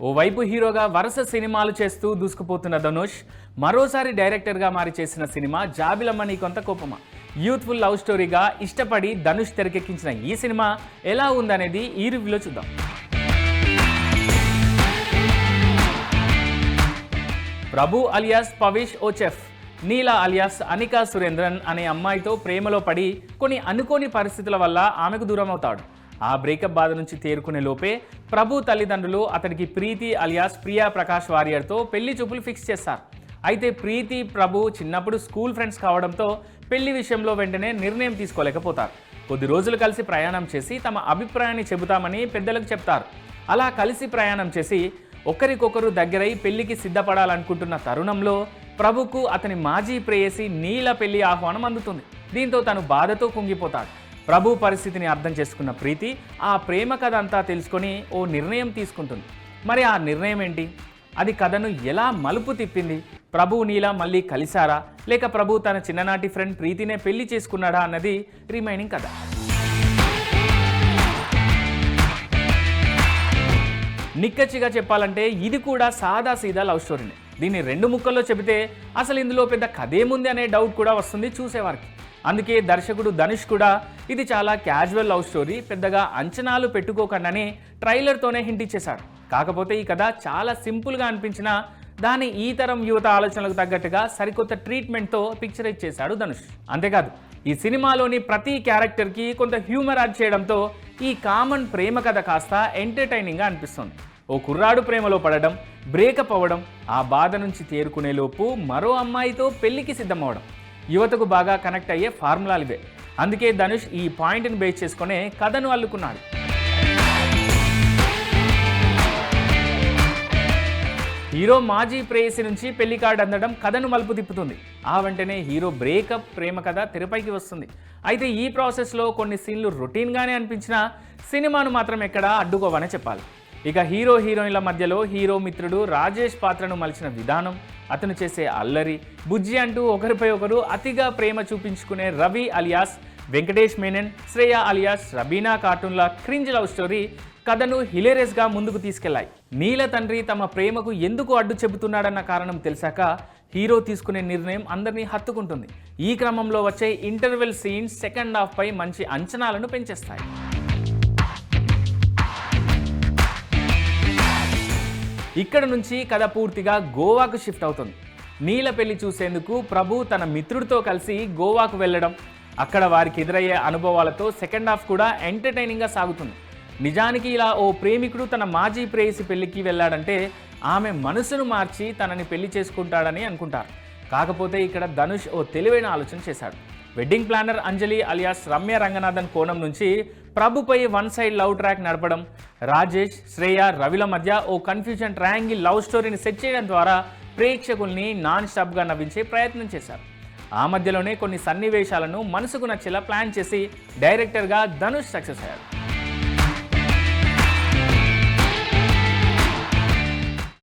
ఓవైపు హీరోగా వరుస సినిమాలు చేస్తూ దూసుకుపోతున్న ధనుష్ మరోసారి డైరెక్టర్గా మారి చేసిన సినిమా జాబిలమ్మ నీ కొంత కోపమా? యూత్ఫుల్ లవ్ స్టోరీగా ఇష్టపడి ధనుష్ తెరకెక్కించిన ఈ సినిమా ఎలా ఉందనేది ఈ రివ్యూలో చూద్దాం. ప్రభు అలియాస్ పవిష్ ఓచెఫ్ నీలా అలియాస్ అనికా సురేంద్రన్ అనే అమ్మాయితో ప్రేమలో పడి కొన్ని అనుకోని పరిస్థితుల వల్ల ఆమెకు దూరం అవుతాడు ఆ బ్రేకప్ బాధ నుంచి తేరుకునే లోపే ప్రభు తల్లిదండ్రులు అతనికి ప్రీతి అలియాస్ ప్రియా ప్రకాష్ వారియర్తో పెళ్ళి చూపులు ఫిక్స్ చేస్తారు అయితే ప్రీతి ప్రభు చిన్నప్పుడు స్కూల్ ఫ్రెండ్స్ కావడంతో పెళ్ళి విషయంలో వెంటనే నిర్ణయం తీసుకోలేకపోతారు. కొద్ది రోజులు కలిసి ప్రయాణం చేసి తమ అభిప్రాయాన్ని చెబుతామని పెద్దలకు చెప్తారు. అలా కలిసి ప్రయాణం చేసి ఒకరికొకరు దగ్గరై పెళ్ళికి సిద్ధపడాలనుకుంటున్న తరుణంలో ప్రభుకు అతని మాజీ ప్రేయసి నీల పెళ్ళి ఆహ్వానం అందుతుంది. దీంతో తను బాధతో కుంగిపోతాడు. ప్రభు పరిస్థితిని అర్థం చేసుకున్న ప్రీతి ఆ ప్రేమ కథ అంతా తెలుసుకొని ఓ నిర్ణయం తీసుకుంటుంది. మరి ఆ నిర్ణయం ఏంటి? అది కథను ఎలా మలుపు తిప్పింది? ప్రభు నీలా మళ్ళీ కలిశారా? లేక ప్రభు తన చిన్ననాటి ఫ్రెండ్ ప్రీతినే పెళ్ళి చేసుకున్నాడా అన్నది రిమైనింగ్ కథ. నిక్కచ్చిగా చెప్పాలంటే ఇది కూడా సాదా సీదా లవ్ స్టోరీనే. దీన్ని రెండు ముక్కల్లో చెబితే అసలు ఇందులో పెద్ద కథేముంది అనే డౌట్ కూడా వస్తుంది చూసేవారికి. అందుకే దర్శకుడు ధనుష్ కూడా ఇది చాలా క్యాజువల్ లవ్ స్టోరీ పెద్దగా అంచనాలు పెట్టుకోకండని ట్రైలర్తోనే హింట్ ఇచ్చేశారు. కాకపోతే ఈ కథ చాలా సింపుల్గా అనిపించినా దాని ఈ తరం యువత ఆలోచనలకు తగ్గట్టుగా సరికొత్త ట్రీట్మెంట్తో పిక్చరైజ్ చేశాడు ధనుష్. అంతేకాదు ఈ సినిమాలోని ప్రతి క్యారెక్టర్కి కొంత హ్యూమర్ యాడ్ చేయడంతో ఈ కామన్ ప్రేమ కథ కాస్త ఎంటర్టైనింగ్గా అనిపిస్తుంది. ఓ కుర్రాడు ప్రేమలో పడడం బ్రేకప్ అవ్వడం ఆ బాధ నుంచి తేరుకునేలోపు మరో అమ్మాయితో పెళ్ళికి సిద్ధమవడం. యువతకు బాగా కనెక్ట్ అయ్యే ఫార్ములాలు ఇవే. అందుకే ధనుష్ ఈ పాయింట్ని బేస్ చేసుకునే కథను అల్లుకున్నాడు. హీరో మాజీ ప్రేయసి నుంచి పెళ్ళి కార్డు అందడం కథను మలుపు తిప్పుతుంది. ఆ వెంటనే హీరో బ్రేకప్ ప్రేమ కథ తెరపైకి వస్తుంది. అయితే ఈ ప్రాసెస్లో కొన్ని సీన్లు రొటీన్గానే అనిపించినా సినిమాను మాత్రం ఎక్కడా అడ్డుకోవనే చెప్పాలి. ఇక హీరో హీరోయిన్ల మధ్యలో హీరో మిత్రుడు రాజేష్ పాత్రను మలిచిన విధానం అతను చేసే అల్లరి బుజ్జి అంటూ ఒకరిపై ఒకరు అతిగా ప్రేమ చూపించుకునే రవి అలియాస్ వెంకటేష్ మేనన్ శ్రేయ అలియాస్ రబీనా కార్టూన్ల క్రింజ్ లవ్ స్టోరీ కథను హిలేరియస్గా ముందుకు తీసుకెళ్ళాయి. నీల తండ్రి తమ ప్రేమకు ఎందుకు అడ్డు చెబుతున్నాడన్న కారణం తెలిసాక హీరో తీసుకునే నిర్ణయం అందరినీ హత్తుకుంటుంది. ఈ క్రమంలో వచ్చే ఇంటర్వెల్ సీన్స్ సెకండ్ హాఫ్ పై మంచి అంచనాలను పెంచేస్తాయి. ఇక్కడ నుంచి కథ పూర్తిగా గోవాకు షిఫ్ట్ అవుతుంది. నీల పెళ్ళి చూసేందుకు ప్రభు తన మిత్రుడితో కలిసి గోవాకు వెళ్ళడం. అక్కడ వారికి ఎదురయ్యే అనుభవాలతో సెకండ్ హాఫ్ కూడా ఎంటర్టైనింగ్గా సాగుతుంది. నిజానికి ఇలా ఓ ప్రేమికుడు తన మాజీ ప్రేయసి పెళ్ళికి వెళ్ళాడంటే ఆమె మనసును మార్చి తనని పెళ్ళి చేసుకుంటాడని అనుకుంటారు. కాకపోతే ఇక్కడ ధనుష్ ఓ తెలివైన ఆలోచన చేశాడు. Wedding planner Anjali alias Ramya Ranganathan కోణం నుంచి ప్రభుపై వన్ సైడ్ లవ్ ట్రాక్ నడపడం రాజేష్ శ్రేయ రవిల మధ్య ఓ కన్ఫ్యూజన్ ట్రయాంగిల్ లవ్ స్టోరీని సెట్ చేయడం ద్వారా ప్రేక్షకుల్ని నాన్ స్టాప్గా నవ్వించే ప్రయత్నం చేశారు. ఆ మధ్యలోనే కొన్ని సన్నివేశాలను మనసుకు నచ్చేలా ప్లాన్ చేసి డైరెక్టర్గా ధనుష్ సక్సెస్ అయ్యారు.